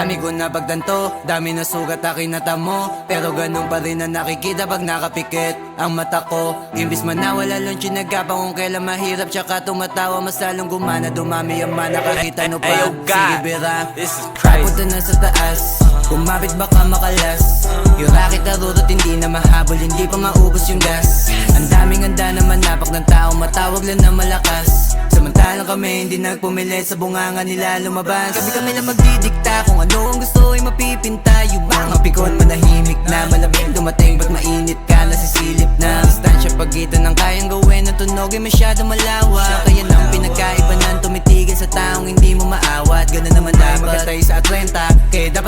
dami ko napagtanto Dami na sugat aking natamo Pero ganun pa rin na nakikita pag nakapikit Ang mata ko. Imbis man nawala lang chinagapang kung kailan mahirap. Tsaka tumatawa mas lalong gumana Dumami ang mana. Kahit ano pa Ayo, God. Sige bira. This is crazy. Papunta na sa taas. Kumapit baka makalas. Yung racket na rurot hindi na mahabol Hindi pa maubos yung gas. Ang daming handa na manapak ng tao Matawag lang na malakas. Samantalang kami hindi nagpumilit Sa bunganga nila lumabas. Kami kami lang magdidikta Kung ano ang gusto ay mapipinta. Yung mga pikon manahimik na Malamig dumating ba't mainit ka Nasisilip na. Distansya pagitan ng kayang gawin Ang tunog ay masyado malawak. Kaya nang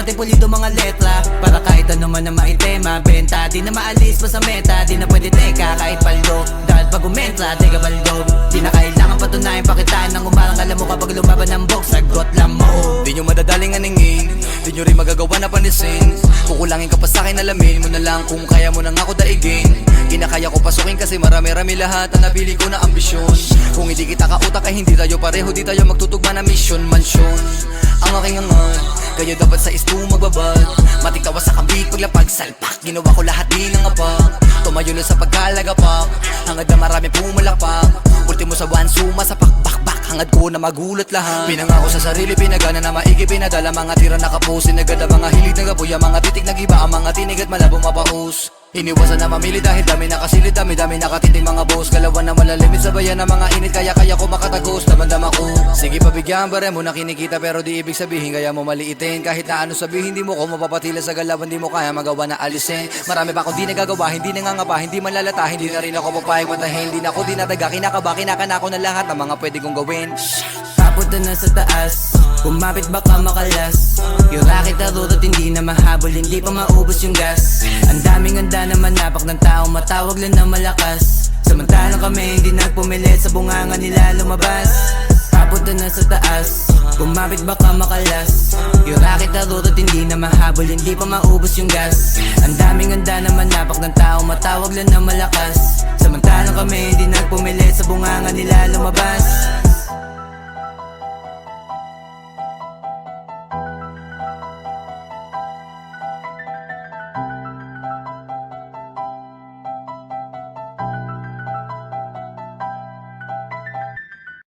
30 Kaya dapat ay pulido mga letra Para kahit ano man na maitema Benta, di na maalis pa sa meta. Di na pwede teka kahit paldo. Dahil pag umentra, teka baldo Di na kailangan patunayan pakitaan Nang umarang alam mo kapag lumaban ng box Sagot lang mo. Di nyo madadaling aningin Di nyo rin magagawa na panisin. Kukulangin ka pa sa akin alamin mo na lang Kung kaya mo nang ako daigin. Kinakaya ko pasukin kasi marami-rami lahat Ang nabili ko na ambisyon. Kung hindi kita kautak ay hindi tayo pareho. Di tayo magtutugma na mission, mansyon. Ang aking angat Kaya dapat sa isto magbabad. Matikawa sa kabik paglapag salpak Ginawa ko lahat di ng apak Tumayo na sa pagkalagapak Hangad na marami pumalapak Ultimo sa one suma sa pakbakbak Hangad ko na magulat lahat. Pinangako sa sarili, pinagana na maigi Pinadala. Mga tira nakapusin Agad ang mga hilig nagapoy Ang mga titik nagiba. Ang mga tinig at malabo mapaus Iniwasan na mamili dahil dami nakasilid Dami dami nakatiting mga boss Galawan na malalimit sa bayan ng mga init Kaya kaya ko makatagos. Damandama ko Sige pabigyan bare mo na kinikita Pero di ibig sabihin kaya mo maliitin. Kahit na ano sabihin di mo ko mapapatila sa galawan Di mo kaya magawa na alisin. Marami pa akong di nagagawa Hindi nangangapa Hindi manlalata Hindi na rin ako papayag matahin. Hindi na ako dinadaga Kinakaba kinakana ko na lahat Ng mga pwede kong gawin Papunta na sa taas. Kumapit baka makalas. Yung racket na rurot hindi na mahabol Hindi pa maubos yung gas. Ang daming handa na manapak ng tao Matawag lang na malakas. Samantalang kami hindi nagpumilit Sa bunganga nila lumabas. Papunta na sa taas. Kumapit baka makalas. Yung racket na rurot hindi na mahabol Hindi pa maubos yung gas. Ang daming handa na manapak ng tao Matawag lang na malakas. Samantalang kami hindi nagpumilit Sa bunganga nila lumabas